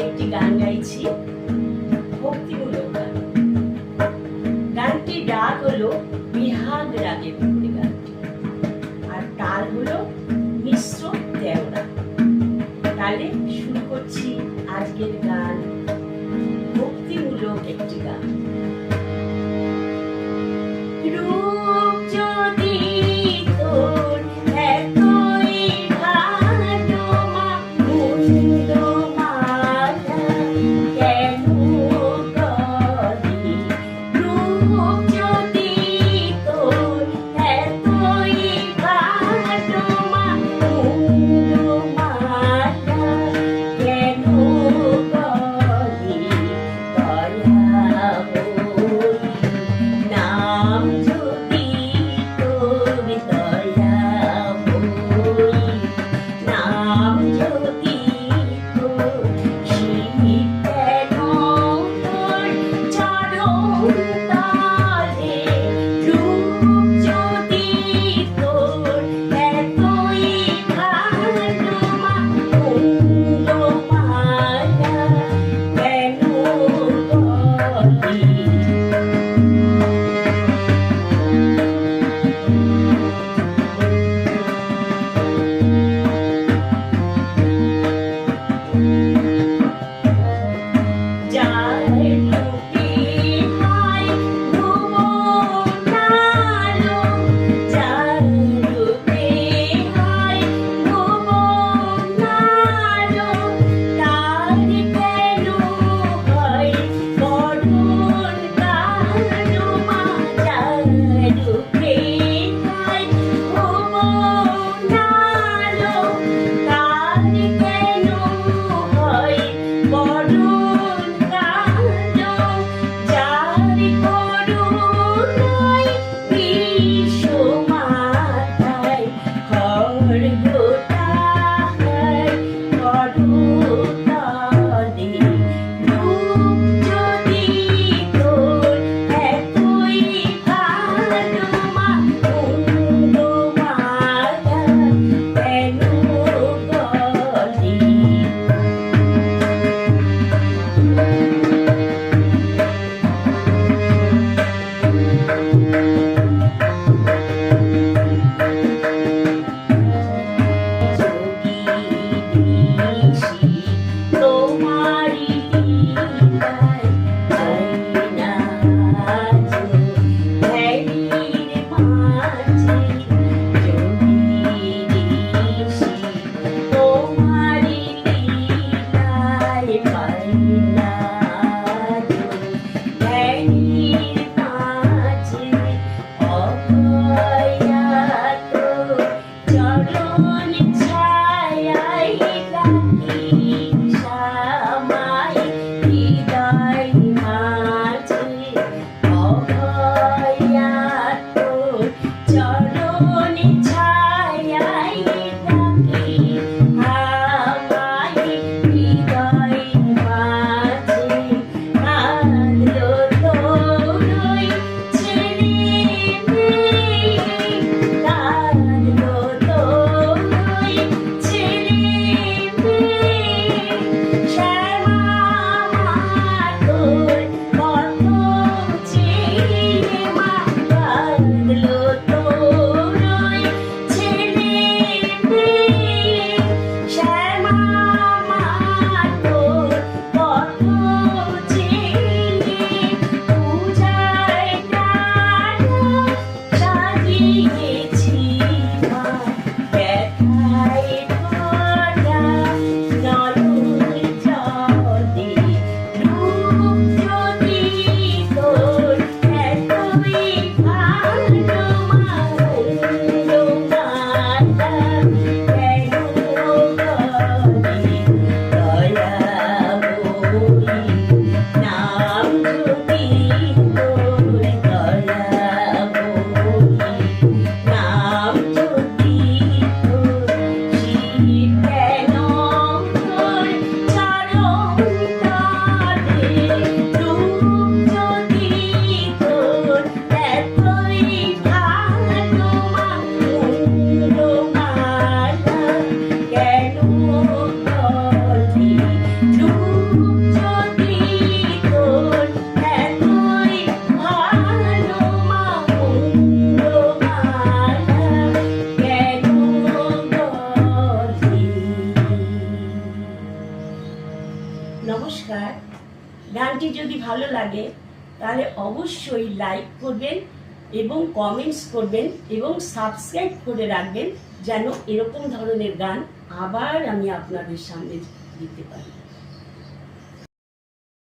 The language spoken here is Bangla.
একটি গান গাইছি ভক্তিমূলক গান। গানটি ডাক হলো বিহাগ রাগে গানটি আর তার হলো Maria. ভালো লাগে, তাহলে অবশ্যই লাইক করবেন এবং কমেন্টস করবেন এবং সাবস্ক্রাইব করে রাখবেন যেন এরকম ধরনের গান আবার আমি আপনাদের সামনে দিতে পারি।